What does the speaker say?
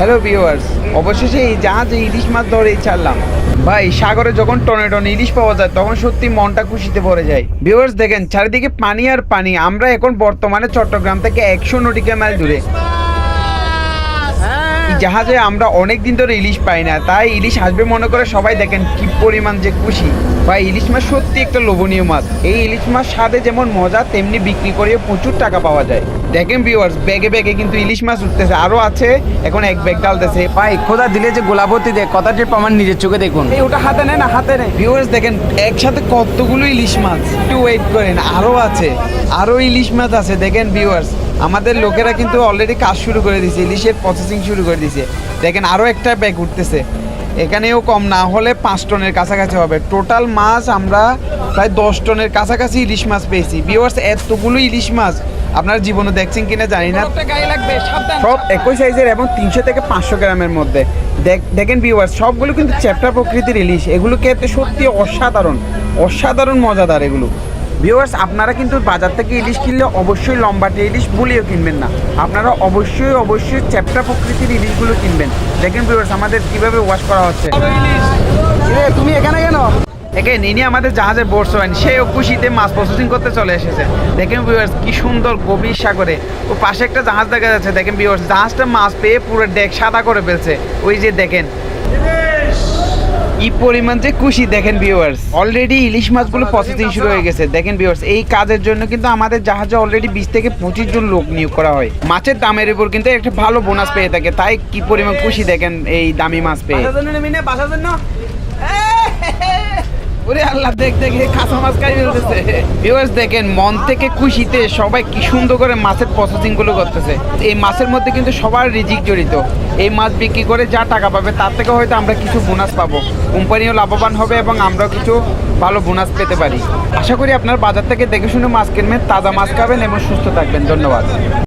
Hello viewers অবশেষে এই জাহাজে ইলিশ মাছ ধরেই ছাড়লাম। ভাই, সাগরে যখন টনে টনে ইলিশ পাওয়া যায়, তখন সত্যি মনটা খুশিতে ভরে যায়। ভিউয়ার্স দেখেন, চারিদিকে পানি আর পানি। আমরা এখন বর্তমানে চট্টগ্রাম থেকে একশো নটিকা মাইল দূরে। জাহাজে আমরা অনেক দিন ধরে ইলিশ পাই না তাই ইলিশ আসবে মনে করে সবাই দেখেন কি পরিমাণ যে খুশি। ভাই ইলিশ মাছ সত্যি একটা লোভনীয় মাছ। এই ইলিশ মাছ স্বাদে যেমন মজা তেমনি বিক্রি করে প্রচুর টাকা পাওয়া যায়। দেখেন ভিউয়ার্স ব্যাগে ব্যাগে কিন্তু ইলিশ মাছ উঠতেছে। আরও আছে এখন এক ব্যাগ ডালতেছে। ভাই খোদা দিলে যে গোলাপতি দেখ কথাটির প্রমাণ নিজের চোখে দেখুন। এই ওটা হাতে নেয় না হাতে নেয় ভিউয়ার্স দেখেন একসাথে কতগুলো ইলিশ মাছ। একটু ওয়েট করেন আরও আছে আরও ইলিশ মাছ আছে দেখেন ভিউয়ার্স আমাদের লোকেরা কিন্তু অলরেডি কাজ শুরু করে দিয়েছে ইলিশের প্রসেসিং শুরু করে দিয়েছে দেখেন আরও একটা ব্যাগ উঠতেছে। এখানেও কম না হলে পাঁচ টনের কাছাকাছি হবে। টোটাল মাছ আমরা প্রায় দশ টনের কাছাকাছি ইলিশ মাছ পেয়েছি। বিওয়ার্স এতগুলো ইলিশ মাছ আপনার জীবনে দেখছেন কিনা জানি না। সব একই সাইজের এবং তিনশো থেকে পাঁচশো গ্রামের মধ্যে। দেখ- দেখেন বিওয়ার্স সবগুলো কিন্তু চ্যাপ্টার প্রকৃতির ইলিশ। এগুলো খেতে সত্যি অসাধারণ। অসাধারণ মজাদার এগুলো। ভিউয়ার্স আপনারা কিন্তু বাজার থেকে ইলিশ কিনলে অবশ্যই লম্বাটে ইলিশ বলিও কিনবেন না। আপনারা অবশ্যই অবশ্যই চ্যাপ্টা প্রকৃতির ইলিশগুলো কিনবেন। দেখেন ভিউয়ার্স আমাদের কীভাবে ওয়াশ করা হচ্ছে। তুমি এখানে কেন? একে ইনি আমাদের জাহাজে বর্ষবেন সেও খুশিতে মাছ প্রসেসিং করতে চলে এসেছে। দেখেন ভিউয়ার্স কি সুন্দর গভীর সাগরে। ও পাশে একটা জাহাজ দেখা যাচ্ছে। দেখেন ভিউয়ার্স জাহাজটা মাছ পেয়ে পুরো ডেক সাদা করে ফেলছে। ওই যে দেখেন। কি পরিমাণ যে খুশি, দেখেন ভিউয়ার্স অলরেডি ইলিশ মাছগুলো প্রসেসিং শুরু হয়ে গেছে। দেখেন ভিউয়ার্স এই কাজের জন্য কিন্তু আমাদের জাহাজে অলরেডি বিশ থেকে পঁচিশ জন লোক নিয়োগ করা হয়। মাছের দামের উপর কিন্তু একটা ভালো বোনাস পেয়ে থাকে। তাই কি পরিমাণ খুশি দেখেন এই দামি মাছ পেয়ে। ওরে আল্লাহ, দেখ মাছ দেখেন, মন থেকে খুশিতে সবাই কি সুন্দর করে মাছের এই মাছের মধ্যে কিন্তু সবার রিজিক জড়িত। এই মাছ বিক্রি করে যা টাকা পাবে, তার থেকে হয়তো আমরা কিছু বোনাস পাবো। কোম্পানিও লাভবান হবে এবং আমরাও কিছু ভালো বোনাস পেতে পারি। আশা করি আপনার বাজার থেকে দেখে শুনে মাছ কিনবেন, তাজা মাছ খাবেন এবং সুস্থ থাকবেন। ধন্যবাদ।